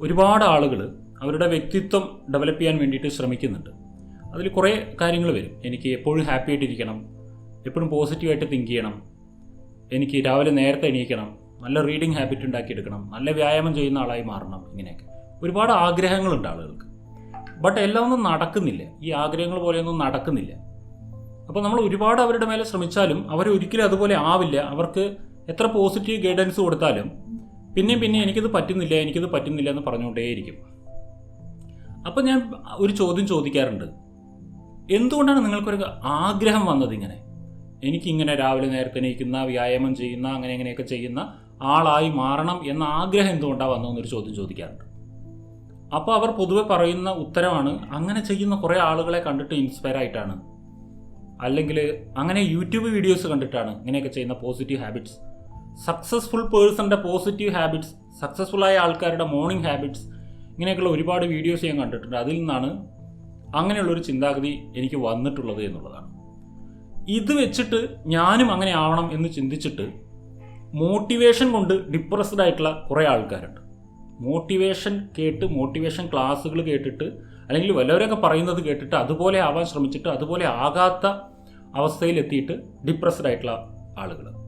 ഒരുപാട് ആളുകൾ അവരുടെ വ്യക്തിത്വം ഡെവലപ്പ് ചെയ്യാൻ വേണ്ടിയിട്ട് ശ്രമിക്കുന്നുണ്ട്. അതിൽ കുറേ കാര്യങ്ങൾ വരും. എനിക്ക് എപ്പോഴും ഹാപ്പി ആയിട്ടിരിക്കണം. എപ്പോഴും പോസിറ്റീവായിട്ട് തിങ്ക് ചെയ്യണം. എനിക്ക് രാവിലെ നേരത്തെ എണീക്കണം. നല്ല റീഡിങ് ഹാബിറ്റ് ഉണ്ടാക്കിയെടുക്കണം. നല്ല വ്യായാമം ചെയ്യുന്ന ആളായി മാറണം ഇങ്ങനെയൊക്കെ. ഒരുപാട് ആഗ്രഹങ്ങളുണ്ട് ആളുകൾക്ക്. ബട്ട് എല്ലാം ഒന്നും നടക്കുന്നില്ല. ഈ ആഗ്രഹങ്ങൾ പോലെയൊന്നും നടക്കുന്നില്ല. അപ്പോൾ നമ്മൾ ഒരുപാട് അവരുടെ മേലെ ശ്രമിച്ചാലും അവർ ഒരിക്കലും അതുപോലെ ആവില്ല. അവർക്ക് എത്ര പോസിറ്റീവ് ഗൈഡൻസ് കൊടുത്താലും പിന്നെയും പിന്നെ എനിക്കിത് പറ്റുന്നില്ല എനിക്കിത് പറ്റുന്നില്ല എന്ന് പറഞ്ഞുകൊണ്ടേയിരിക്കും. അപ്പം ഞാൻ ഒരു ചോദ്യം ചോദിക്കാറുണ്ട്. എന്തുകൊണ്ടാണ് നിങ്ങൾക്കൊരു ആഗ്രഹം വന്നത് ഇങ്ങനെ? എനിക്കിങ്ങനെ രാവിലെ നേരത്തെ എണീക്കുന്ന വ്യായാമം ചെയ്യുന്ന അങ്ങനെ ഇങ്ങനെയൊക്കെ ചെയ്യുന്ന ആളായി മാറണം എന്ന ആഗ്രഹം എന്തുകൊണ്ടാണ് വന്നതെന്നൊരു ചോദ്യം ചോദിക്കാറുണ്ട്. അപ്പോൾ അവർ പൊതുവെ പറയുന്ന ഉത്തരമാണ് അങ്ങനെ ചെയ്യുന്ന കുറേ ആളുകളെ കണ്ടിട്ട് ഇൻസ്പയർ ആയിട്ടാണ്. അല്ലെങ്കിൽ അങ്ങനെ യൂട്യൂബ് വീഡിയോസ് കണ്ടിട്ടാണ് ഇങ്ങനെയൊക്കെ ചെയ്യുന്ന പോസിറ്റീവ് ഹാബിറ്റ്സ് സക്സസ്ഫുൾ പേഴ്സണിന്റെ പോസിറ്റീവ് ഹാബിറ്റ്സ് സക്സസ്ഫുൾ ആയ ആൾക്കാരുടെ മോർണിംഗ് ഹാബിറ്റ്സ് ഇങ്ങനെയൊക്കെയുള്ള ഒരുപാട് വീഡിയോസ് ഞാൻ കണ്ടിട്ടുണ്ട്. അതിൽ നിന്നാണ് അങ്ങനെയുള്ളൊരു ചിന്താഗതി എനിക്ക് വന്നിട്ടുള്ളത് എന്നുള്ളതാണ്. ഇത് വെച്ചിട്ട് ഞാനും അങ്ങനെ ആവണം എന്ന് ചിന്തിച്ചിട്ട് മോട്ടിവേഷൻ കൊണ്ട് ഡിപ്രസ്ഡ് ആയിട്ടുള്ള കുറേ ആൾക്കാരുണ്ട്. മോട്ടിവേഷൻ കേട്ട് മോട്ടിവേഷൻ ക്ലാസ്സുകൾ കേട്ടിട്ട് അല്ലെങ്കിൽ വല്ലവരൊക്കെ പറയുന്നത് കേട്ടിട്ട് അതുപോലെ ആവാൻ ശ്രമിച്ചിട്ട് അതുപോലെ ആകാത്ത അവസ്ഥയിലെത്തിയിട്ട് ഡിപ്രസ്ഡ് ആയിട്ടുള്ള ആളുകൾ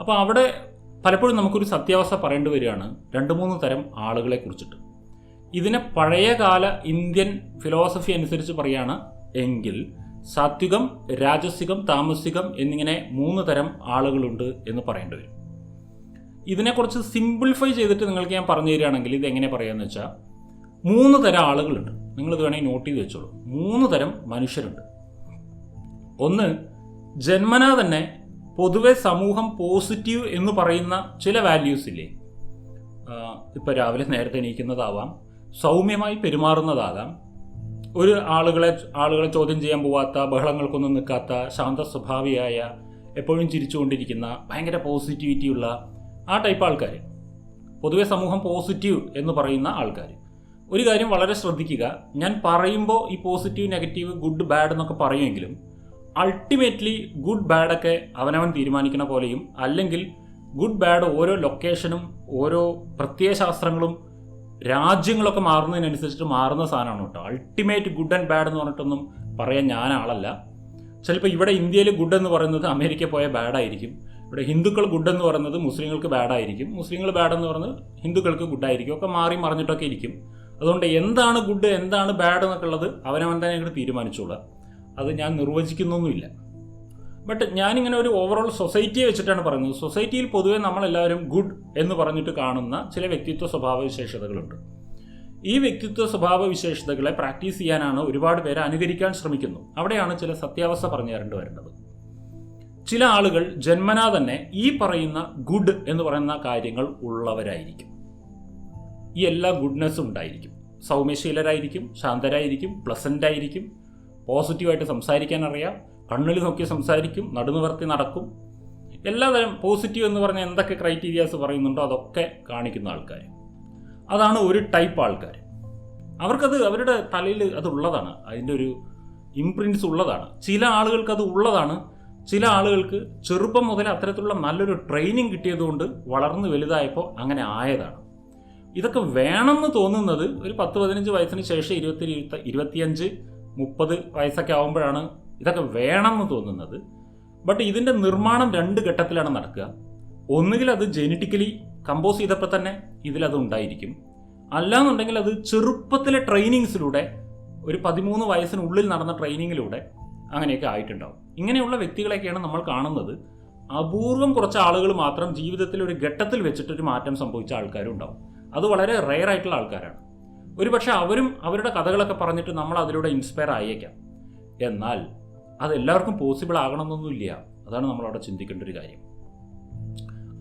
അപ്പോൾ അവിടെ പലപ്പോഴും നമുക്കൊരു സത്യാവസ്ഥ പറയേണ്ടി വരികയാണ്. രണ്ട് മൂന്ന് തരം ആളുകളെ കുറിച്ചിട്ട്. ഇതിനെ പഴയകാല ഇന്ത്യൻ ഫിലോസഫി അനുസരിച്ച് പറയുകയാണ് എങ്കിൽ സാത്വികം രാജസികം താമസികം എന്നിങ്ങനെ മൂന്ന് തരം ആളുകളുണ്ട് എന്ന് പറയേണ്ടി വരും. ഇതിനെക്കുറിച്ച് സിംപ്ലിഫൈ ചെയ്തിട്ട് നിങ്ങൾക്ക് ഞാൻ പറഞ്ഞു തരികയാണെങ്കിൽ ഇത് എങ്ങനെ പറയാമെന്ന് വെച്ചാൽ മൂന്ന് തരം ആളുകളുണ്ട്. നിങ്ങളിത് വേണമെങ്കിൽ നോട്ട് ചെയ്ത് വെച്ചോളൂ. മൂന്ന് തരം മനുഷ്യരുണ്ട്. ഒന്ന് ജന്മനാ തന്നെ പൊതുവെ സമൂഹം പോസിറ്റീവ് എന്ന് പറയുന്ന ചില വാല്യൂസ് ഇല്ലേ? ഇപ്പോൾ രാവിലെ നേരത്തെ എണീക്കുന്നതാവാം. സൗമ്യമായി പെരുമാറുന്നതാകാം. ഒരു ആളുകളെ ആളുകളെ ചോദ്യം ചെയ്യാൻ പോവാത്ത ബഹളങ്ങൾക്കൊന്നും നിൽക്കാത്ത ശാന്ത സ്വഭാവിയായ എപ്പോഴും ചിരിച്ചുകൊണ്ടിരിക്കുന്ന ഭയങ്കര പോസിറ്റിവിറ്റി ഉള്ള ആ ടൈപ്പ് ആൾക്കാർ പൊതുവെ സമൂഹം പോസിറ്റീവ് എന്ന് പറയുന്ന ആൾക്കാർ ഒരു കാര്യം വളരെ ശ്രദ്ധിക്കുക. ഞാൻ പറയുമ്പോൾ ഈ പോസിറ്റീവ് നെഗറ്റീവ് ഗുഡ് ബാഡ് എന്നൊക്കെ പറയുമെങ്കിലും അൾട്ടിമേറ്റ്ലി ഗുഡ് ബാഡൊക്കെ അവനവൻ തീരുമാനിക്കുന്ന പോലെയും അല്ലെങ്കിൽ ഗുഡ് ബാഡ് ഓരോ ലൊക്കേഷനും ഓരോ പ്രത്യയശാസ്ത്രങ്ങളും രാജ്യങ്ങളൊക്കെ മാറുന്നതിനനുസരിച്ചിട്ട് മാറുന്ന സാധനമാണ് കേട്ടോ. അൾട്ടിമേറ്റ് ഗുഡ് ആൻഡ് ബാഡ് എന്ന് പറഞ്ഞിട്ടൊന്നും പറയാൻ ഞാൻ ആളല്ല. ചിലപ്പോൾ ഇവിടെ ഇന്ത്യയിൽ ഗുഡ് എന്ന് പറയുന്നത് അമേരിക്ക പോയ ബാഡായിരിക്കും ഇവിടെ ഹിന്ദുക്കൾ ഗുഡ് എന്ന് പറയുന്നത് മുസ്ലിങ്ങൾക്ക് ബാഡായിരിക്കും മുസ്ലിങ്ങൾ ബാഡ് എന്ന് പറയുന്നത് ഹിന്ദുക്കൾക്ക് ഗുഡായിരിക്കും ഒക്കെ മാറി മറിഞ്ഞിട്ടൊക്കെ ഇരിക്കും. അതുകൊണ്ട് എന്താണ് ഗുഡ് എന്താണ് ബാഡ് എന്നൊക്കെ ഉള്ളത് അവനവൻ തന്നെ ഇങ്ങോട്ട് തീരുമാനിച്ചോളുക. അത് ഞാൻ നിർവചിക്കുന്നൊന്നുമില്ല. ബട്ട് ഞാനിങ്ങനെ ഒരു ഓവറോൾ സൊസൈറ്റിയെ വെച്ചിട്ടാണ് പറയുന്നത്. സൊസൈറ്റിയിൽ പൊതുവെ നമ്മളെല്ലാവരും ഗുഡ് എന്ന് പറഞ്ഞിട്ട് കാണുന്ന ചില വ്യക്തിത്വ സ്വഭാവ വിശേഷതകളുണ്ട്. ഈ വ്യക്തിത്വ സ്വഭാവ വിശേഷതകളെ പ്രാക്ടീസ് ചെയ്യാനാണ് ഒരുപാട് പേരെ അനുകരിക്കാൻ ശ്രമിക്കുന്നു. അവിടെയാണ് ചില സത്യാവസ്ഥ പറഞ്ഞു തരേണ്ടി വരേണ്ടത് ചില ആളുകൾ ജന്മനാ തന്നെ ഈ പറയുന്ന ഗുഡ് എന്ന് പറയുന്ന കാര്യങ്ങൾ ഉള്ളവരായിരിക്കും. ഈ എല്ലാ ഗുഡ്നെസ്സും ഉണ്ടായിരിക്കും. സൗമ്യശീലരായിരിക്കും ശാന്തരായിരിക്കും പ്ലസന്റ് ആയിരിക്കും പോസിറ്റീവായിട്ട് സംസാരിക്കാൻ അറിയാം. കണ്ണിൽ നോക്കി സംസാരിക്കും നടുനിവർത്തി നടക്കും. എല്ലാതരം പോസിറ്റീവ് എന്ന് പറഞ്ഞാൽ എന്തൊക്കെ ക്രൈറ്റീരിയാസ് പറയുന്നുണ്ടോ അതൊക്കെ കാണിക്കുന്ന ആൾക്കാർ അതാണ് ഒരു ടൈപ്പ് ആൾക്കാർ അവർക്കത് അവരുടെ തലയിൽ അതുള്ളതാണ് അതിന്റെ ഒരു ഇംപ്രിൻസ് ഉള്ളതാണ്. ചില ആളുകൾക്ക് അത് ഉള്ളതാണ്. ചില ആളുകൾക്ക് ചെറുപ്പം മുതൽ അത്തരത്തിലുള്ള നല്ലൊരു ട്രെയിനിങ് കിട്ടിയതുകൊണ്ട് വളർന്ന് വലുതായപ്പോൾ അങ്ങനെ ആയതാണ്. ഇതൊക്കെ വേണമെന്ന് തോന്നുന്നത് ഒരു പത്ത് പതിനഞ്ച് വയസ്സിന് ശേഷം ഇരുപത്തി ഇരുപത്തി ഇരുപത്തിയഞ്ച് മുപ്പത് വയസ്സൊക്കെ ആകുമ്പോഴാണ് ഇതൊക്കെ വേണമെന്ന് തോന്നുന്നത്. ബട്ട് ഇതിന്റെ നിർമ്മാണം രണ്ട് ഘട്ടത്തിലാണ് നടക്കുക. ഒന്നുകിൽ അത് ജെനറ്റിക്കലി കമ്പോസ് ചെയ്തപ്പോൾ തന്നെ ഇതിലത് ഉണ്ടായിരിക്കും. അല്ലാന്നുണ്ടെങ്കിൽ അത് ചെറുപ്പത്തിലെ ട്രെയിനിങ്സിലൂടെ ഒരു പതിമൂന്ന് വയസ്സിനുള്ളിൽ നടന്ന ട്രെയിനിങ്ങിലൂടെ അങ്ങനെയൊക്കെ ആയിട്ടുണ്ടാവും. ഇങ്ങനെയുള്ള വ്യക്തികളെയൊക്കെയാണ് നമ്മൾ കാണുന്നത്. അപൂർവം കുറച്ച് ആളുകൾ മാത്രം ജീവിതത്തിൽ ഒരു ഘട്ടത്തിൽ വെച്ചിട്ടൊരു മാറ്റം സംഭവിച്ച ആൾക്കാരും ഉണ്ടാവും അത് വളരെ റെയർ ആയിട്ടുള്ള ആൾക്കാരാണ്. ഒരുപക്ഷെ അവരും അവരുടെ കഥകളൊക്കെ പറഞ്ഞിട്ട് നമ്മൾ അതിലൂടെ ഇൻസ്പയർ ആയേക്കാം. എന്നാൽ അത് എല്ലാവർക്കും പോസിബിൾ ആകണമെന്നൊന്നുമില്ല. അതാണ് നമ്മൾ അവിടെ ചിന്തിക്കേണ്ട ഒരു കാര്യം.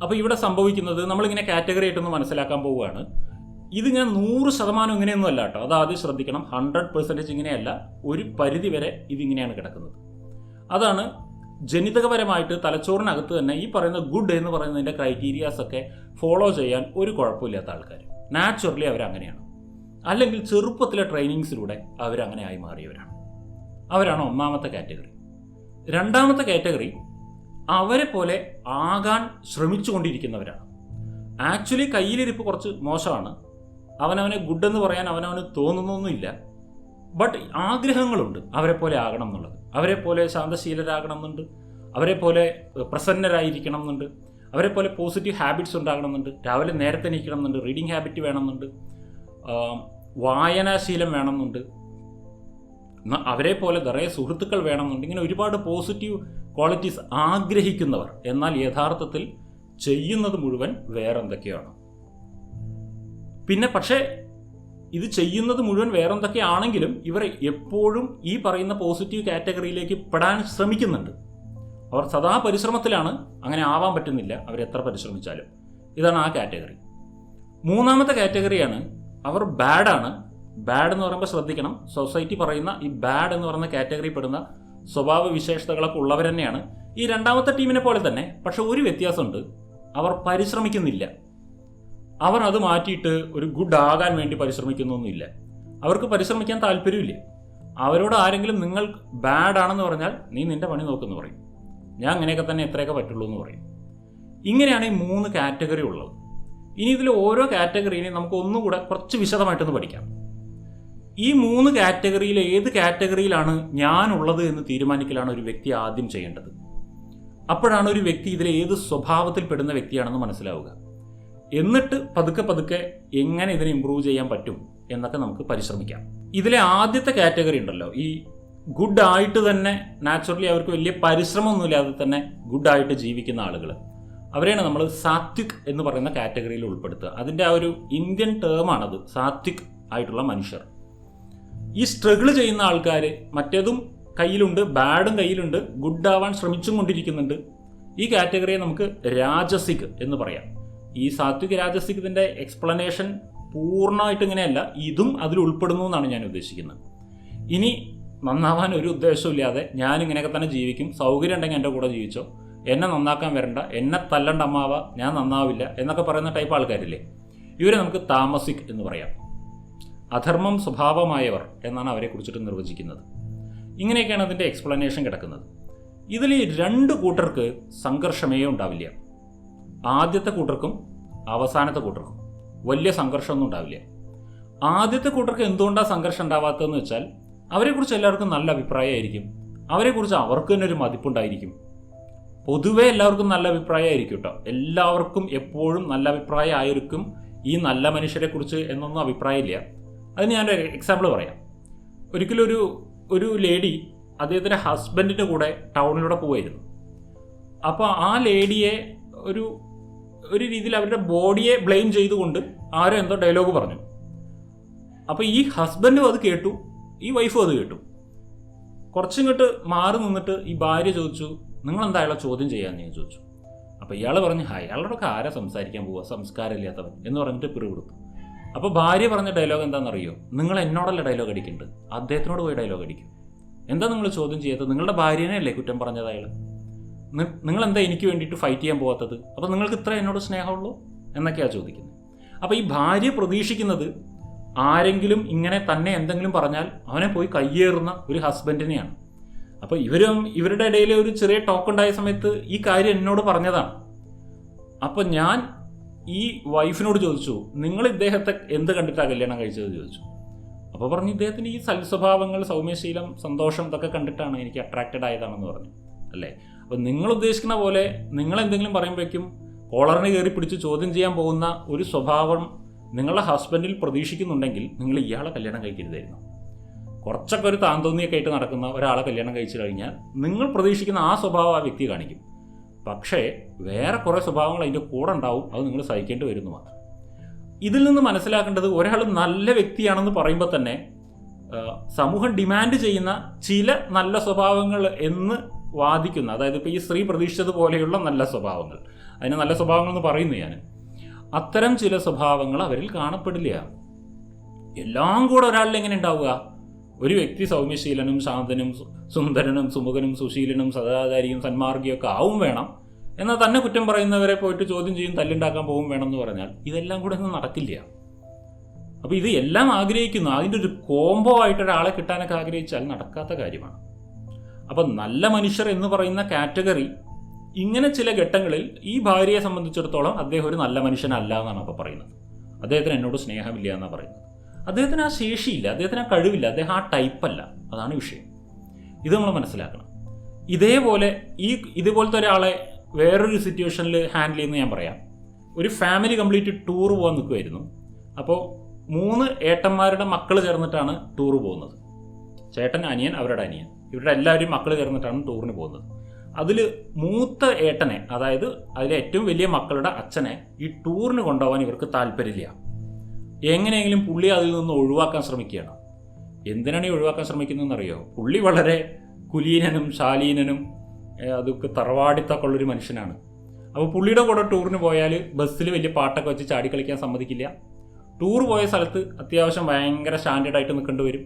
അപ്പോൾ ഇവിടെ സംഭവിക്കുന്നത് നമ്മളിങ്ങനെ കാറ്റഗറി ആയിട്ടൊന്ന് മനസ്സിലാക്കാൻ പോവുകയാണ്. ഇത് ഞാൻ നൂറ് ശതമാനം ഇങ്ങനെയൊന്നും അല്ല കേട്ടോ. അത് ആദ്യം ശ്രദ്ധിക്കണം. ഹൺഡ്രഡ് പെർസെന്റേജ് ഇങ്ങനെയല്ല. ഒരു പരിധി വരെ ഇതിങ്ങനെയാണ് കിടക്കുന്നത്. അതാണ് ജനിതകപരമായിട്ട് തലച്ചോറിനകത്ത് തന്നെ ഈ പറയുന്ന ഗുഡ് എന്ന് പറയുന്നതിന്റെ ക്രൈറ്റീരിയാസ് ഒക്കെ ഫോളോ ചെയ്യാൻ ഒരു കുഴപ്പമില്ലാത്ത ആൾക്കാർ നാച്ചുറലി അവരങ്ങനെയാണ്. അല്ലെങ്കിൽ ചെറുപ്പത്തിലെ ട്രെയിനിങ്സിലൂടെ അവരങ്ങനെ ആയി മാറിയവരാണ്. അവരാണ് ഒന്നാമത്തെ കാറ്റഗറി രണ്ടാമത്തെ കാറ്റഗറി അവരെ പോലെ ആകാൻ ശ്രമിച്ചുകൊണ്ടിരിക്കുന്നവരാണ്. ആക്ച്വലി കയ്യിലിരിപ്പ് കുറച്ച് മോശമാണ്. അവനവനെ ഗുഡ് എന്ന് പറയാൻ അവനവന് തോന്നുന്നൊന്നുമില്ല. ബട്ട് ആഗ്രഹങ്ങളുണ്ട് അവരെ പോലെ ആകണം എന്നുള്ളത്. അവരെ പോലെ ശാന്തശീലരാകണം എന്നുണ്ട്. അവരെ പോലെ പ്രസന്നരായിരിക്കണം എന്നുണ്ട്. അവരെ പോലെ പോസിറ്റീവ് ഹാബിറ്റ്സ് ഉണ്ടാകണം എന്നുണ്ട്. രാവിലെ നേരത്തെ നീക്കണം എന്നുണ്ട്. റീഡിങ് ഹാബിറ്റ് വേണമെന്നുണ്ട് വായനാശീലം വേണമെന്നുണ്ട്. അവരെ പോലെ നിറയെ സുഹൃത്തുക്കൾ വേണമെന്നുണ്ട്. ഇങ്ങനെ ഒരുപാട് പോസിറ്റീവ് ക്വാളിറ്റീസ് ആഗ്രഹിക്കുന്നവർ. എന്നാൽ യഥാർത്ഥത്തിൽ ചെയ്യുന്നത് മുഴുവൻ വേറെന്തൊക്കെയാണ്? പിന്നെ പക്ഷേ ഇത് ചെയ്യുന്നത് മുഴുവൻ വേറെന്തൊക്കെയാണെങ്കിലും ഇവർ എപ്പോഴും ഈ പറയുന്ന പോസിറ്റീവ് കാറ്റഗറിയിലേക്ക് പെടാൻ ശ്രമിക്കുന്നുണ്ട്. അവർ സദാ പരിശ്രമത്തിലാണ്. അങ്ങനെ ആവാൻ പറ്റുന്നില്ല. അവർ എത്ര പരിശ്രമിച്ചാലും. ഇതാണ് ആ കാറ്റഗറി മൂന്നാമത്തെ കാറ്റഗറിയാണ് അവർ ബാഡാണ് ബാഡ് എന്ന് പറയുമ്പോൾ ശ്രദ്ധിക്കണം. സൊസൈറ്റി പറയുന്ന ഈ ബാഡ് എന്ന് പറയുന്ന കാറ്റഗറി പെടുന്ന സ്വഭാവ വിശേഷതകളൊക്കെ ഉള്ളവർ തന്നെയാണ്. ഈ രണ്ടാമത്തെ ടീമിനെ പോലെ തന്നെ പക്ഷെ ഒരു വ്യത്യാസമുണ്ട്. അവർ പരിശ്രമിക്കുന്നില്ല. അവർ അത് മാറ്റിയിട്ട് ഒരു ഗുഡ് ആകാൻ വേണ്ടി പരിശ്രമിക്കുന്നൊന്നുമില്ല. അവർക്ക് പരിശ്രമിക്കാൻ താല്പര്യമില്ല. അവരോട് ആരെങ്കിലും നിങ്ങൾ ബാഡ് ആണെന്ന് പറഞ്ഞാൽ നീ നിന്റെ പണി നോക്കുമെന്ന് പറയും. ഞാൻ അങ്ങനെയൊക്കെ തന്നെ എത്രയൊക്കെ പറ്റുള്ളൂ എന്ന് പറയും. ഇങ്ങനെയാണ് ഈ മൂന്ന് കാറ്റഗറി ഉള്ളത്. ഇനി ഇതിൽ ഓരോ കാറ്റഗറിയിലും നമുക്ക് ഒന്നുകൂടെ കുറച്ച് വിശദമായിട്ടൊന്ന് പഠിക്കാം. ഈ മൂന്ന് കാറ്റഗറിയിൽ ഏത് കാറ്റഗറിയിലാണ് ഞാനുള്ളത് എന്ന് തീരുമാനിക്കലാണ് ഒരു വ്യക്തി ആദ്യം ചെയ്യേണ്ടത്. അപ്പോഴാണ് ഒരു വ്യക്തി ഇതിലെ ഏത് സ്വഭാവത്തിൽ പെടുന്ന വ്യക്തിയാണെന്ന് മനസ്സിലാവുക. എന്നിട്ട് പതുക്കെ പതുക്കെ എങ്ങനെ ഇതിനെ ഇമ്പ്രൂവ് ചെയ്യാൻ പറ്റും എന്നൊക്കെ നമുക്ക് പരിശ്രമിക്കാം. ഇതിലെ ആദ്യത്തെ കാറ്റഗറി ഉണ്ടല്ലോ ഈ ഗുഡ് ആയിട്ട് തന്നെ നാച്ചുറലി അവർക്ക് വലിയ പരിശ്രമമൊന്നുമില്ലാതെ തന്നെ ഗുഡ് ആയിട്ട് ജീവിക്കുന്ന ആളുകൾ അവരെയാണ് നമ്മൾ സാത്വിക് എന്ന് പറയുന്ന കാറ്റഗറിയിൽ ഉൾപ്പെടുത്തുക. അതിന്റെ ആ ഒരു ഇന്ത്യൻ ടേമാണത് സാത്വിക് ആയിട്ടുള്ള മനുഷ്യർ. ഈ സ്ട്രഗിൾ ചെയ്യുന്ന ആൾക്കാർ മറ്റേതും കയ്യിലുണ്ട് ബാഡും കയ്യിലുണ്ട് ഗുഡ് ആവാൻ ശ്രമിച്ചും കൊണ്ടിരിക്കുന്നുണ്ട്. ഈ കാറ്റഗറിയെ നമുക്ക് രാജസിക് എന്ന് പറയാം. ഈ സാത്വിക് രാജസിക് ഇതിന്റെ എക്സ്പ്ലനേഷൻ പൂർണമായിട്ട് ഇങ്ങനെയല്ല ഇതും അതിൽ ഉൾപ്പെടുന്നു എന്നാണ് ഞാൻ ഉദ്ദേശിക്കുന്നത്. ഇനി നന്നാവാൻ ഒരു ഉദ്ദേശമില്ലാതെ ഞാൻ ഇങ്ങനെയൊക്കെ തന്നെ ജീവിക്കും. സൗകര്യം ഉണ്ടെങ്കിൽ എന്റെ കൂടെ ജീവിച്ചോ. എന്നെ നന്നാക്കാൻ വരണ്ട എന്നെ തല്ലണ്ട അമ്മാവ ഞാൻ നന്നാവില്ല എന്നൊക്കെ പറയുന്ന ടൈപ്പ് ആൾക്കാരില്ലേ? ഇവരെ നമുക്ക് താമസിക് എന്ന് പറയാം. അധർമ്മം സ്വഭാവമായവർ എന്നാണ് അവരെ കുറിച്ചിട്ട് നിർവചിക്കുന്നത്. ഇങ്ങനെയൊക്കെയാണ് അതിന്റെ എക്സ്പ്ലനേഷൻ കിടക്കുന്നത്. ഇതിൽ രണ്ട് കൂട്ടർക്ക് സംഘർഷമേ ഉണ്ടാവില്ല. ആദ്യത്തെ കൂട്ടർക്കും അവസാനത്തെ കൂട്ടർക്കും വലിയ സംഘർഷമൊന്നും ഉണ്ടാവില്ല. ആദ്യത്തെ കൂട്ടർക്ക് എന്തുകൊണ്ടാണ് സംഘർഷം ഉണ്ടാവാത്തതെന്ന് വെച്ചാൽ അവരെക്കുറിച്ച് എല്ലാവർക്കും നല്ല അഭിപ്രായമായിരിക്കും. അവരെക്കുറിച്ച് അവർക്ക് തന്നെ ഒരു മതിപ്പുണ്ടായിരിക്കും. പൊതുവെ എല്ലാവർക്കും നല്ല അഭിപ്രായമായിരിക്കും കേട്ടോ എല്ലാവർക്കും എപ്പോഴും നല്ല അഭിപ്രായമായിരിക്കും ഈ നല്ല മനുഷ്യരെ കുറിച്ച് എന്നൊന്നും അഭിപ്രായമില്ല. അതിന് ഞാനൊരു എക്സാമ്പിൾ പറയാം. ഒരിക്കലും ഒരു ഒരു ലേഡി അദ്ദേഹത്തിന്റെ ഹസ്ബൻഡിന്റെ കൂടെ ടൗണിലൂടെ പോവായിരുന്നു. അപ്പോൾ ആ ലേഡിയെ ഒരു ഒരു രീതിയിൽ അവരുടെ ബോഡിയെ ബ്ലെയിം ചെയ്തുകൊണ്ട് ആരോ എന്തോ ഡയലോഗ് പറഞ്ഞു. അപ്പോൾ ഈ ഹസ്ബൻഡും അത് കേട്ടു ഈ വൈഫും അത് കേട്ടു. കുറച്ചിങ്ങോട്ട് മാറി നിന്നിട്ട് ഈ ഭാര്യ ചോദിച്ചു നിങ്ങൾ എന്താ അയാളെ ചോദ്യം ചെയ്യാന്ന് ഞാൻ ചോദിച്ചു. അപ്പോൾ ഇയാൾ പറഞ്ഞു അയാളോടൊക്കെ ആരാ സംസാരിക്കാൻ പോവുക സംസ്കാരമില്ലാത്തവൻ എന്ന് പറഞ്ഞിട്ട് പിറു കൊടുത്തു. അപ്പോൾ ഭാര്യ പറഞ്ഞ ഡയലോഗ് എന്താണെന്നറിയോ? നിങ്ങൾ എന്നോടല്ല ഡയലോഗ് അടിക്കേണ്ടത് അദ്ദേഹത്തിനോട് പോയി ഡയലോഗ് അടിക്കും. എന്താ നിങ്ങൾ ചോദ്യം ചെയ്യാത്തത്? നിങ്ങളുടെ ഭാര്യനെ അല്ലേ കുറ്റം പറഞ്ഞത് അയാൾ നിങ്ങൾ എന്താ എനിക്ക് വേണ്ടിയിട്ട് ഫൈറ്റ് ചെയ്യാൻ പോകാത്തത് അപ്പോൾ നിങ്ങൾക്ക് ഇത്ര എന്നോട് സ്നേഹമുള്ളൂ? എന്നൊക്കെയാണ് ചോദിക്കുന്നത് അപ്പോൾ ഈ ഭാര്യ പ്രതീക്ഷിക്കുന്നത് ആരെങ്കിലും ഇങ്ങനെ തന്നെ എന്തെങ്കിലും പറഞ്ഞാൽ അവനെ പോയി കയ്യേറുന്ന ഒരു ഹസ്ബൻഡിനെയാണ് അപ്പോൾ ഇവരും ഇവരുടെ ഇടയിൽ ഒരു ചെറിയ ടോക്ക് ഉണ്ടായ സമയത്ത് ഈ കാര്യം എന്നോട് പറഞ്ഞതാണ്. അപ്പോൾ ഞാൻ ഈ വൈഫിനോട് ചോദിച്ചു നിങ്ങൾ ഇദ്ദേഹത്തെ എന്ത് കണ്ടിട്ടാണ് കല്യാണം കഴിച്ചത്? ചോദിച്ചു. അപ്പോൾ പറഞ്ഞു ഇദ്ദേഹത്തിന് ഈ സൽസ്വഭാവങ്ങൾ സൗമ്യശീലം സന്തോഷം ഇതൊക്കെ കണ്ടിട്ടാണ് എനിക്ക് അട്രാക്റ്റഡ് ആയതാണെന്ന് പറഞ്ഞു. അല്ലേ? അപ്പോൾ നിങ്ങൾ ഉദ്ദേശിക്കുന്ന പോലെ നിങ്ങൾ എന്തെങ്കിലും പറയുമ്പോഴേക്കും കോളറിന് കയറി പിടിച്ച് ചോദ്യം ചെയ്യാൻ പോകുന്ന ഒരു സ്വഭാവം നിങ്ങളുടെ ഹസ്ബൻഡിൽ പ്രതീക്ഷിക്കുന്നുണ്ടെങ്കിൽ നിങ്ങൾ ഇയാളെ കല്യാണം കഴിക്കരുതായിരുന്നു. കുറച്ചൊക്കെ ഒരു താന്തോന്നിയൊക്കെ ആയിട്ട് നടക്കുന്ന ഒരാളെ കല്യാണം കഴിച്ചു കഴിഞ്ഞാൽ നിങ്ങൾ പ്രതീക്ഷിക്കുന്ന ആ സ്വഭാവം ആ വ്യക്തി കാണിക്കും. പക്ഷേ വേറെ കുറേ സ്വഭാവങ്ങൾ അതിന്റെ കൂടെ ഉണ്ടാവും. അത് നിങ്ങൾ സഹിക്കേണ്ടി വരുന്നു മാത്രം. ഇതിൽ നിന്ന് മനസ്സിലാക്കേണ്ടത് ഒരാൾ നല്ല വ്യക്തിയാണെന്ന് പറയുമ്പോൾ തന്നെ സമൂഹം ഡിമാൻഡ് ചെയ്യുന്ന ചില നല്ല സ്വഭാവങ്ങൾ എന്ന് വാദിക്കുന്ന അതായത് ഇപ്പോൾ ഈ സ്ത്രീ പ്രതീക്ഷിച്ചതുപോലെയുള്ള നല്ല സ്വഭാവങ്ങൾ. അതിന് നല്ല സ്വഭാവങ്ങൾ എന്ന് പറയുന്നു ഞാൻ. അത്തരം ചില സ്വഭാവങ്ങൾ അവരിൽ കാണപ്പെടില്ല എല്ലാം കൂടെ ഒരാളിൽ എങ്ങനെ ഉണ്ടാവുക? ഒരു വ്യക്തി സൗമ്യശീലനും ശാന്തനും സുന്ദരനും സുമുഖനും സുശീലനും സദാചാരിയും സന്മാർഗിയൊക്കെ ആവും വേണം. എന്നാൽ തന്നെ കുറ്റം പറയുന്നവരെ പോയിട്ട് ചോദ്യം ചെയ്യും തല്ലുണ്ടാക്കാൻ പോകും വേണം എന്ന് പറഞ്ഞാൽ ഇതെല്ലാം കൂടെ ഒന്നും നടക്കില്ല. അപ്പോൾ ഇത് എല്ലാം ആഗ്രഹിക്കുന്നു. അതിന്റെ ഒരു കോംബോ ആയിട്ട് ഒരാളെ കിട്ടാനൊക്കെ ആഗ്രഹിച്ചാൽ നടക്കാത്ത കാര്യമാണ്. അപ്പം നല്ല മനുഷ്യർ എന്ന് പറയുന്ന കാറ്റഗറി ഇങ്ങനെ ചില ഘട്ടങ്ങളിൽ ഈ ഭാര്യയെ സംബന്ധിച്ചിടത്തോളം അദ്ദേഹം ഒരു നല്ല മനുഷ്യനല്ല എന്നാണ് അപ്പോൾ പറയുന്നത്. അദ്ദേഹത്തിന് എന്നോട് സ്നേഹമില്ല എന്നാണ് പറയുന്നത്. അദ്ദേഹത്തിന് ആ ശേഷിയില്ല അദ്ദേഹത്തിന് ആ കഴിവില്ല അദ്ദേഹം ആ ടൈപ്പല്ല. അതാണ് വിഷയം. ഇത് നമ്മൾ മനസ്സിലാക്കണം. ഇതേപോലെ ഈ ഇതുപോലത്തെ ഒരാളെ വേറൊരു സിറ്റുവേഷനിൽ ഹാൻഡിൽ ചെയ്യുന്ന ഞാൻ പറയാം. ഒരു ഫാമിലി കംപ്ലീറ്റ് ടൂർ പോകാൻ നിൽക്കുമായിരുന്നു അപ്പോൾ മൂന്ന് ഏട്ടന്മാരുടെ മക്കൾ ചേർന്നിട്ടാണ് ടൂർ പോകുന്നത്. ചേട്ടൻ അനിയൻ അവരുടെ അനിയൻ. ഇവരുടെ എല്ലാവരും മക്കൾ ചേർന്നിട്ടാണ് ടൂറിന് പോകുന്നത്. അതിൽ മൂത്ത ഏട്ടനെ അതായത് അതിലെ ഏറ്റവും വലിയ മക്കളുടെ അച്ഛനെ ഈ ടൂറിന് കൊണ്ടുപോകാൻ ഇവർക്ക് താല്പര്യമില്ല. എങ്ങനെയെങ്കിലും പുള്ളി അതിൽ നിന്ന് ഒഴിവാക്കാൻ ശ്രമിക്കുകയാണ്. എന്തിനാണ് ഈ ഒഴിവാക്കാൻ ശ്രമിക്കുന്നതെന്നറിയോ? പുള്ളി വളരെ കുലീനനും ശാലീനനും അതൊക്കെ തറവാടിത്തൊക്കെ ഉള്ളൊരു മനുഷ്യനാണ്. അപ്പോൾ പുള്ളിയുടെ കൂടെ ടൂറിന് പോയാൽ ബസ്സിൽ വലിയ പാട്ടൊക്കെ വെച്ച് ചാടി കളിക്കാൻ സമ്മതിക്കില്ല. ടൂർ പോയ സ്ഥലത്ത് അത്യാവശ്യം ഭയങ്കര സ്റ്റാൻഡേർഡ് ആയിട്ട് നിൽക്കേണ്ടി വരും.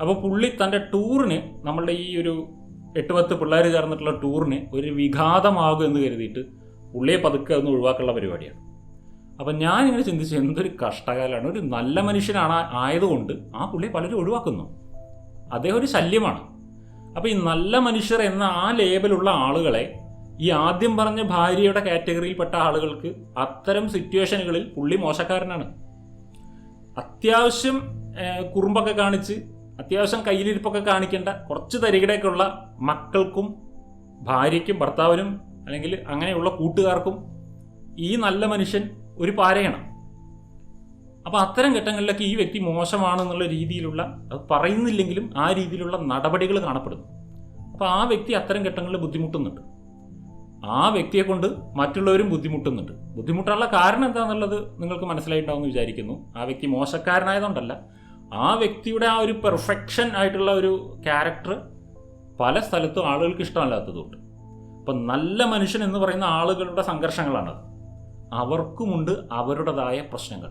അപ്പോൾ പുള്ളി തന്റെ ടൂറിന് നമ്മളുടെ ഈ ഒരു എട്ട് പത്ത് പിള്ളേർ ചേർന്നിട്ടുള്ള ടൂറിന് ഒരു വിഘാതമാകും എന്ന് കരുതിയിട്ട് പുള്ളിയെ പതുക്കെ ഒന്ന് ഒഴിവാക്കാനുള്ള പരിപാടിയാണ്. അപ്പം ഞാൻ ഇങ്ങനെ ചിന്തിച്ചു എന്തൊരു കഷ്ടകാലമാണ് ഒരു നല്ല മനുഷ്യനാണ് ആയതുകൊണ്ട് ആ പുള്ളിയെ പലരും ഒഴിവാക്കുന്നു. അദ്ദേഹം ഒരു ശല്യമാണ്. അപ്പോൾ ഈ നല്ല മനുഷ്യർ എന്ന ആ ലേബലുള്ള ആളുകളെ ഈ ആദ്യം പറഞ്ഞ ഭാര്യയുടെ കാറ്റഗറിയിൽപ്പെട്ട ആളുകൾക്ക് അത്തരം സിറ്റുവേഷനുകളിൽ പുള്ളി മോശക്കാരനാണ്. അത്യാവശ്യം കുറുമ്പൊക്കെ കാണിച്ച് അത്യാവശ്യം കയ്യിലിരിപ്പൊക്കെ കാണിക്കേണ്ട കുറച്ച് തരികിടയൊക്കെയുള്ള മക്കൾക്കും ഭാര്യയ്ക്കും ഭർത്താവിനും അല്ലെങ്കിൽ അങ്ങനെയുള്ള കൂട്ടുകാർക്കും ഈ നല്ല മനുഷ്യൻ ഒരു പാരയാണ്. അപ്പോൾ അത്തരം ഘട്ടങ്ങളിലൊക്കെ ഈ വ്യക്തി മോശമാണെന്നുള്ള രീതിയിലുള്ള അത് പറയുന്നില്ലെങ്കിലും ആ രീതിയിലുള്ള നടപടികൾ കാണപ്പെടുന്നു. അപ്പോൾ ആ വ്യക്തി അത്തരം ഘട്ടങ്ങളിൽ ബുദ്ധിമുട്ടുന്നുണ്ട്. ആ വ്യക്തിയെ കൊണ്ട് മറ്റുള്ളവരും ബുദ്ധിമുട്ടുന്നുണ്ട്. ബുദ്ധിമുട്ടാനുള്ള കാരണം എന്താണെന്നുള്ളത് നിങ്ങൾക്ക് മനസ്സിലായിട്ടുണ്ടാവുമെന്ന് വിചാരിക്കുന്നു. ആ വ്യക്തി മോശക്കാരനായതുകൊണ്ടല്ല. ആ വ്യക്തിയുടെ ആ ഒരു പെർഫെക്ഷൻ ആയിട്ടുള്ള ഒരു ക്യാരക്ടർ പല സ്ഥലത്തും ആളുകൾക്ക് ഇഷ്ടമല്ലാത്തതുകൊണ്ട്. അപ്പം നല്ല മനുഷ്യൻ എന്ന് പറയുന്ന ആളുകളുടെ സംഘർഷങ്ങളാണത് അവർക്കുമുണ്ട് അവരുടേതായ പ്രശ്നങ്ങൾ.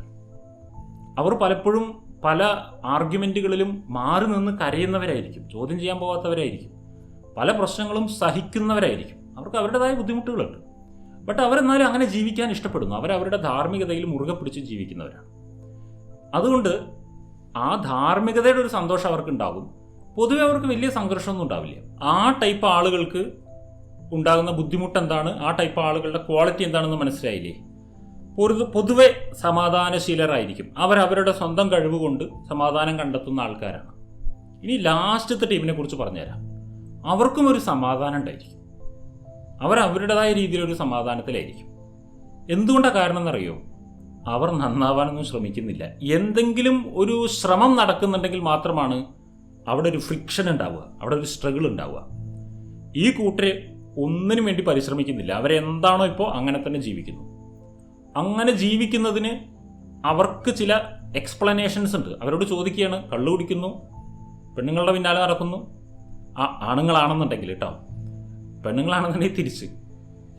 അവർ പലപ്പോഴും പല ആർഗ്യുമെന്റുകളിലും മാറി നിന്ന് കരയുന്നവരായിരിക്കും ചോദ്യം ചെയ്യാൻ പോകാത്തവരായിരിക്കും പല പ്രശ്നങ്ങളും സഹിക്കുന്നവരായിരിക്കും. അവർക്ക് അവരുടേതായ ബുദ്ധിമുട്ടുകളുണ്ട്. ബട്ട് അവരെന്നാലും അങ്ങനെ ജീവിക്കാൻ ഇഷ്ടപ്പെടുന്നു. അവരവരുടെ ധാർമ്മികതയിൽ മുറുകെ പിടിച്ച് ജീവിക്കുന്നവരാണ്. അതുകൊണ്ട് ആ ധാർമ്മികതയുടെ ഒരു സന്തോഷം അവർക്ക് ഉണ്ടാകും പൊതുവെ അവർക്ക് വലിയ സംഘർഷമൊന്നും ഉണ്ടാവില്ല. ആ ടൈപ്പ് ആളുകൾക്ക് ഉണ്ടാകുന്ന ബുദ്ധിമുട്ട് എന്താണ്? ആ ടൈപ്പ് ആളുകളുടെ ക്വാളിറ്റി എന്താണെന്ന് മനസ്സിലായില്ലേ? പൊതുവെ സമാധാനശീലരായിരിക്കും. അവർ അവരുടെ സ്വന്തം കഴിവ് കൊണ്ട് സമാധാനം കണ്ടെത്തുന്ന ആൾക്കാരാണ്. ഇനി ലാസ്റ്റത്തെ ടീമിനെ കുറിച്ച് പറഞ്ഞുതരാം. അവർക്കും ഒരു സമാധാനം ഉണ്ടായിരിക്കും. അവർ അവരുടേതായ രീതിയിലൊരു സമാധാനത്തിലായിരിക്കും. എന്തുകൊണ്ടാണ് കാരണം എന്നറിയോ അവർ നന്നാവാനൊന്നും ശ്രമിക്കുന്നില്ല. എന്തെങ്കിലും ഒരു ശ്രമം നടക്കുന്നുണ്ടെങ്കിൽ മാത്രമാണ് അവിടെ ഒരു ഫ്രിക്ഷൻ ഉണ്ടാവുക. അവിടെ ഒരു സ്ട്രഗിൾ ഉണ്ടാവുക. ഈ കൂട്ടരെ ഒന്നിനും വേണ്ടി പരിശ്രമിക്കുന്നില്ല. അവരെന്താണോ ഇപ്പോൾ അങ്ങനെ തന്നെ ജീവിക്കുന്നു. അങ്ങനെ ജീവിക്കുന്നതിന് അവർക്ക് ചില എക്സ്പ്ലനേഷൻസ് ഉണ്ട്. അവരോട് ചോദിക്കുകയാണ് കള്ളു കുടിക്കുന്നു പെണ്ണുങ്ങളുടെ പിന്നാലെ നടക്കുന്നു. ആ ആണുങ്ങളാണെന്നുണ്ടെങ്കിൽ കേട്ടോ പെണ്ണുങ്ങളാണെന്നുണ്ടെങ്കിൽ തിരിച്ച്.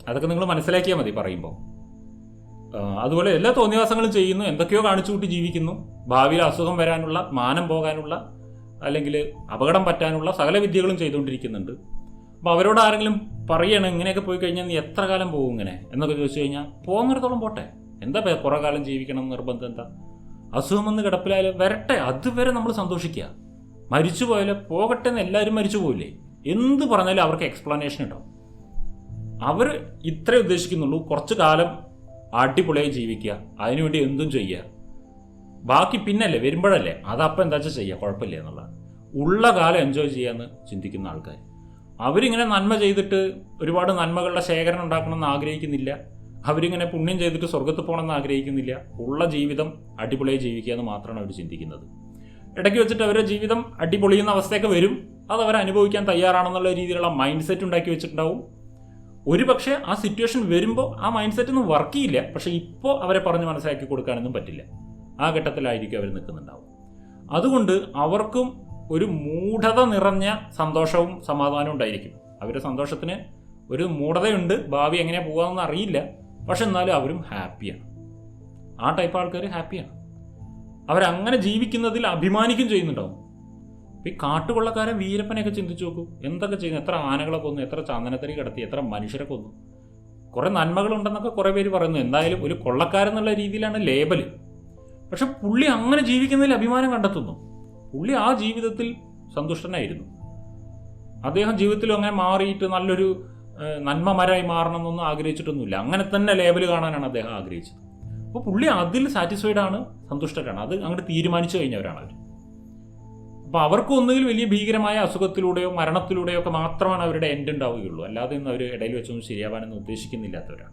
അതൊക്കെ നിങ്ങൾ മനസ്സിലാക്കിയാൽ മതി പറയുമ്പോൾ അതുപോലെ എല്ലാ തോന്നിവാസങ്ങളും ചെയ്യുന്നു എന്തൊക്കെയോ കാണിച്ചു കൂട്ടി ജീവിക്കുന്നു. ഭാവിയിൽ അസുഖം വരാനുള്ള മാനം പോകാനുള്ള അല്ലെങ്കിൽ അപകടം പറ്റാനുള്ള സകല വിദ്യകളും ചെയ്തുകൊണ്ടിരിക്കുന്നുണ്ട്. അപ്പോൾ അവരോട് ആരെങ്കിലും പറയണം ഇങ്ങനെയൊക്കെ പോയി കഴിഞ്ഞാൽ നീ എത്ര കാലം പോകും ഇങ്ങനെ? എന്നൊക്കെ ചോദിച്ചു കഴിഞ്ഞാൽ പോകുന്നിടത്തോളം പോട്ടെ. എന്താ കുറേ കാലം ജീവിക്കണം നിർബന്ധം എന്താ? അസുഖം വന്ന് കിടപ്പിലായാലും വരട്ടെ അതുവരെ നമ്മൾ സന്തോഷിക്കുക. മരിച്ചു പോയാലോ പോകട്ടെ എന്ന് എല്ലാവരും മരിച്ചു പോയില്ലേ എന്ത് പറഞ്ഞാലും അവർക്ക് എക്സ്പ്ലനേഷൻ ഉണ്ടാവും അവർ ഇത്രേ ഉദ്ദേശിക്കുന്നുള്ളൂ കുറച്ച് കാലം അടിപൊളിയായി ജീവിക്കുക അതിനുവേണ്ടി എന്തും ചെയ്യുക. ബാക്കി പിന്നല്ലേ വരുമ്പോഴല്ലേ അതപ്പം എന്താ വെച്ചാൽ ചെയ്യുക കുഴപ്പമില്ല എന്നുള്ളതാണ് ഉള്ള കാലം എൻജോയ് ചെയ്യാമെന്ന് ചിന്തിക്കുന്ന ആൾക്കാർ അവരിങ്ങനെ നന്മ ചെയ്തിട്ട് ഒരുപാട് നന്മകളുടെ ശേഖരണം ഉണ്ടാക്കണമെന്ന് ആഗ്രഹിക്കുന്നില്ല. അവരിങ്ങനെ പുണ്യം ചെയ്തിട്ട് സ്വർഗത്ത് പോകണമെന്ന് ആഗ്രഹിക്കുന്നില്ല. ഉള്ള ജീവിതം അടിപൊളിയായി ജീവിക്കുക എന്ന് മാത്രമാണ് അവർ ചിന്തിക്കുന്നത്. ഇടയ്ക്ക് വെച്ചിട്ട് അവരുടെ ജീവിതം അടിപൊളിയുന്ന അവസ്ഥയൊക്കെ വരും. അത് അവർ അനുഭവിക്കാൻ തയ്യാറാണെന്നുള്ള രീതിയിലുള്ള മൈൻഡ് സെറ്റ് ഉണ്ടാക്കി വെച്ചിട്ടുണ്ടാവും. ഒരു പക്ഷേ ആ സിറ്റുവേഷൻ വരുമ്പോൾ ആ മൈൻഡ് സെറ്റ് ഒന്നും വർക്ക് ചെയ്യില്ല. പക്ഷേ ഇപ്പോൾ അവരെ പറഞ്ഞ് മനസ്സിലാക്കി കൊടുക്കാനൊന്നും പറ്റില്ല. ആ ഘട്ടത്തിലായിരിക്കും അവർ നിൽക്കുന്നുണ്ടാവും അതുകൊണ്ട് അവർക്കും ഒരു മൂഢത നിറഞ്ഞ സന്തോഷവും സമാധാനവും ഉണ്ടായിരിക്കും. അവരുടെ സന്തോഷത്തിന് ഒരു മൂഢതയുണ്ട്. ഭാവി എങ്ങനെ പോകാമെന്ന് അറിയില്ല. പക്ഷെ എന്നാലും അവരും ഹാപ്പിയാണ്. ആ ടൈപ്പ് ആൾക്കാർ ഹാപ്പിയാണ്. അവരങ്ങനെ ജീവിക്കുന്നതിൽ അഭിമാനിക്കും ചെയ്യുന്നുണ്ടാവും. ഈ കാട്ടുകൊള്ളക്കാരൻ വീരപ്പനെയൊക്കെ ചിന്തിച്ചു നോക്കൂ. എന്തൊക്കെ ചെയ്യുന്നു? എത്ര ആനകളെ കൊന്നു? എത്ര ചന്ദനത്തരി കടത്തി? എത്ര മനുഷ്യരെ കൊന്നു? കുറേ നന്മകളുണ്ടെന്നൊക്കെ കുറേ പേര് പറയുന്നു. എന്തായാലും ഒരു കൊള്ളക്കാരെന്നുള്ള രീതിയിലാണ് ലേബൽ പക്ഷെ പുള്ളി അങ്ങനെ ജീവിക്കുന്നതിൽ അഭിമാനം കണ്ടെത്തുന്നു. പുള്ളി ആ ജീവിതത്തിൽ സന്തുഷ്ടനായിരുന്നു. അദ്ദേഹം ജീവിതത്തിലും അങ്ങനെ മാറിയിട്ട് നല്ലൊരു നന്മ മരായി മാറണം എന്നൊന്നും ആഗ്രഹിച്ചിട്ടൊന്നുമില്ല. അങ്ങനെ തന്നെ ലേബൽ കാണാനാണ് അദ്ദേഹം ആഗ്രഹിച്ചത്. അപ്പോൾ പുള്ളി അതിൽ സാറ്റിസ്ഫൈഡ് ആണ് സന്തുഷ്ടരാണ്. അത് അങ്ങോട്ട് തീരുമാനിച്ചു കഴിഞ്ഞവരാണ് അവർ അപ്പോൾ അവർക്ക് ഒന്നുകിൽ വലിയ ഭീകരമായ അസുഖത്തിലൂടെയോ മരണത്തിലൂടെയോ ഒക്കെ മാത്രമാണ് അവരുടെ എൻഡ് ഉണ്ടാവുകയുള്ളൂ. അല്ലാതെ ഒന്നും അവർ ഇടയിൽ വെച്ചൊന്നും ശരിയാവാനൊന്നും ഉദ്ദേശിക്കുന്നില്ലാത്തവരാണ്.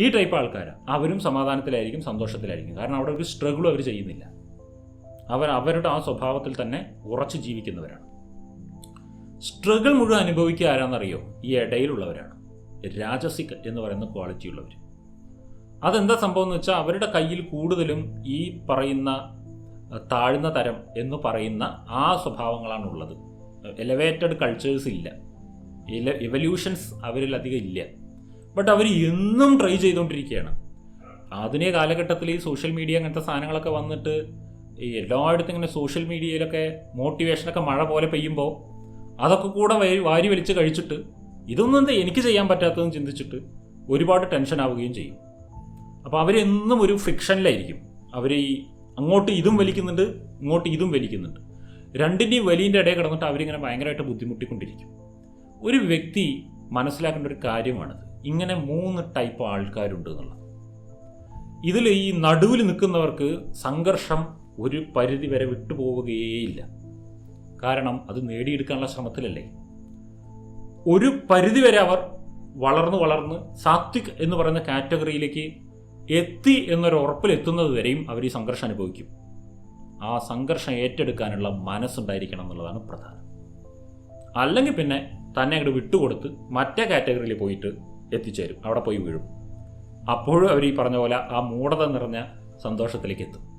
ഈ ടൈപ്പ് ആൾക്കാർ അവരും സമാധാനത്തിലായിരിക്കും സന്തോഷത്തിലായിരിക്കും. കാരണം അവിടെ ഒരു സ്ട്രഗിളും അവർ ചെയ്യുന്നില്ല. അവർ അവരുടെ ആ സ്വഭാവത്തിൽ തന്നെ ഉറച്ചു ജീവിക്കുന്നവരാണ്. സ്ട്രഗിൾ മുഴുവൻ അനുഭവിക്കുക ആരാണെന്നറിയോ ഈ ഇടയിലുള്ളവരാണ്. രാജസിക് എന്ന് പറയുന്ന ക്വാളിറ്റി ഉള്ളവർ അതെന്താ സംഭവം എന്ന് വെച്ചാൽ അവരുടെ കയ്യിൽ കൂടുതലും ഈ പറയുന്ന താഴ്ന്ന തരം എന്ന് പറയുന്ന ആ സ്വഭാവങ്ങളാണ് ഉള്ളത് എലവേറ്റഡ് കൾച്ചേഴ്സ് ഇല്ല. ഇല ഇവല്യൂഷൻസ് അവരിൽ അധികം ഇല്ല. ബട്ട് അവർ എന്നും ട്രൈ ചെയ്തുകൊണ്ടിരിക്കുകയാണ് ആധുനിക കാലഘട്ടത്തിൽ ഈ സോഷ്യൽ മീഡിയ അങ്ങനത്തെ സാധനങ്ങളൊക്കെ വന്നിട്ട് ഈ എല്ലായിടത്തും ഇങ്ങനെ സോഷ്യൽ മീഡിയയിലൊക്കെ മോട്ടിവേഷനൊക്കെ മഴ പോലെ പെയ്യുമ്പോൾ അതൊക്കെ കൂടെ വാരി വലിച്ച് കഴിച്ചിട്ട് ഇതൊന്നും എന്താ എനിക്ക് ചെയ്യാൻ പറ്റാത്തതെന്ന് ചിന്തിച്ചിട്ട് ഒരുപാട് ടെൻഷൻ ആവുകയും ചെയ്യും. അപ്പോൾ അവരെന്നും ഒരു ഫിക്ഷനിലായിരിക്കും അവർ ഈ അങ്ങോട്ട് ഇതും വലിക്കുന്നുണ്ട് ഇങ്ങോട്ട് ഇതും വലിക്കുന്നുണ്ട്. രണ്ടിന്റെയും വലിന്റെ ഇടയിൽ കിടന്നിട്ട് അവരിങ്ങനെ ഭയങ്കരമായിട്ട് ബുദ്ധിമുട്ടിക്കൊണ്ടിരിക്കും. ഒരു വ്യക്തി മനസ്സിലാക്കേണ്ട ഒരു കാര്യമാണിത്. ഇങ്ങനെ മൂന്ന് ടൈപ്പ് ആൾക്കാരുണ്ട് എന്നുള്ളത്. ഇതിൽ ഈ നടുവിൽ നിൽക്കുന്നവർക്ക് സംഘർഷം ഒരു പരിധി വരെ വിട്ടുപോവുകയേയില്ല കാരണം അത് നേടിയെടുക്കാനുള്ള ശ്രമത്തിലല്ലേ? ഒരു പരിധി വരെ അവർ വളർന്ന് വളർന്ന് സാത്വിക് എന്ന് പറയുന്ന കാറ്റഗറിയിലേക്ക് എത്തി എന്നൊരു ഉറപ്പിലെത്തുന്നത് വരെയും അവർ ഈ സംഘർഷം അനുഭവിക്കും. ആ സംഘർഷം ഏറ്റെടുക്കാനുള്ള മനസ്സുണ്ടായിരിക്കണം എന്നുള്ളതാണ് പ്രധാനം. അല്ലെങ്കിൽ പിന്നെ തന്നെ അങ്ങോട്ട് വിട്ടുകൊടുത്ത് മറ്റേ കാറ്റഗറിയിൽ പോയിട്ട് എത്തിച്ചേരും. അവിടെ പോയി വീഴും. അപ്പോഴും അവർ ഈ പറഞ്ഞ പോലെ ആ മൂടത നിറഞ്ഞ സന്തോഷത്തിലേക്ക് എത്തും.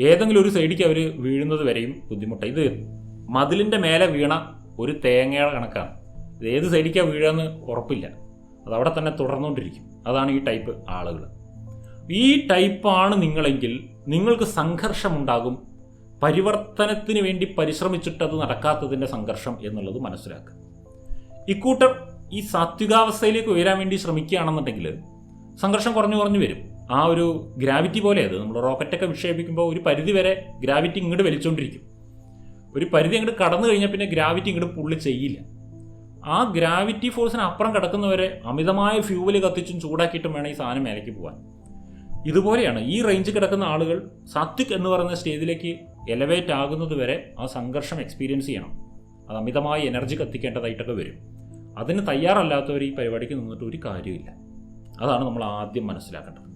ഏതെങ്കിലും ഒരു സൈഡിലേക്ക് അവർ വീഴുന്നത് വരെയും ബുദ്ധിമുട്ടാണ് ഇത് മതിലിന്റെ മേലെ വീണ ഒരു തേങ്ങയുടെ കണക്കാണ്. ഇത് ഏത് സൈഡിലേക്കാണ് വീഴുകയെന്ന് ഉറപ്പില്ല. അത് അവിടെ തന്നെ തുടർന്നുകൊണ്ടിരിക്കും. അതാണ് ഈ ടൈപ്പ് ആളുകൾ. ഈ ടൈപ്പാണ് നിങ്ങളെങ്കിൽ നിങ്ങൾക്ക് സംഘർഷമുണ്ടാകും. പരിവർത്തനത്തിന് വേണ്ടി പരിശ്രമിച്ചിട്ട് അത് നടക്കാത്തതിന്റെ സംഘർഷം എന്നുള്ളത് മനസ്സിലാക്കുക. ഇക്കൂട്ടർ ഈ സാത്വികാവസ്ഥയിലേക്ക് ഉയരാൻ വേണ്ടി ശ്രമിക്കുകയാണെന്നുണ്ടെങ്കിൽ സംഘർഷം കുറഞ്ഞു കുറഞ്ഞു വരും. ആ ഒരു ഗ്രാവിറ്റി പോലെ അത്. നമ്മൾ റോക്കറ്റൊക്കെ വിക്ഷേപിക്കുമ്പോൾ ഒരു പരിധി വരെ ഗ്രാവിറ്റി ഇങ്ങോട്ട് വലിച്ചുകൊണ്ടിരിക്കും ഒരു പരിധി അങ്ങോട്ട് കടന്നു കഴിഞ്ഞാൽ പിന്നെ ഗ്രാവിറ്റി ഇങ്ങോട്ട് പുള്ളി ചെയ്യില്ല. ആ ഗ്രാവിറ്റി ഫോഴ്സിന് അപ്പുറം കിടക്കുന്നവരെ അമിതമായ ഫ്യൂവൽ കത്തിച്ചും ചൂടാക്കിയിട്ടും വേണം ഈ സാധനം മേലേക്ക് പോകാൻ ഇതുപോലെയാണ് ഈ റേഞ്ച് കിടക്കുന്ന ആളുകൾ സാത്വിക് എന്ന് പറയുന്ന സ്റ്റേജിലേക്ക് എലവേറ്റ് ആകുന്നത് വരെ ആ സംഘർഷം എക്സ്പീരിയൻസ് ചെയ്യണം. അത് അമിതമായ എനർജി കത്തിക്കേണ്ടതായിട്ടൊക്കെ വരും. അതിന് തയ്യാറല്ലാത്തവർ ഈ പരിപാടിക്ക് നിന്നിട്ട് ഒരു കാര്യമില്ല അതാണ് നമ്മൾ ആദ്യം മനസ്സിലാക്കേണ്ടത്.